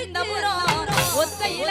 மச்சான் புறம் ஒத்தையில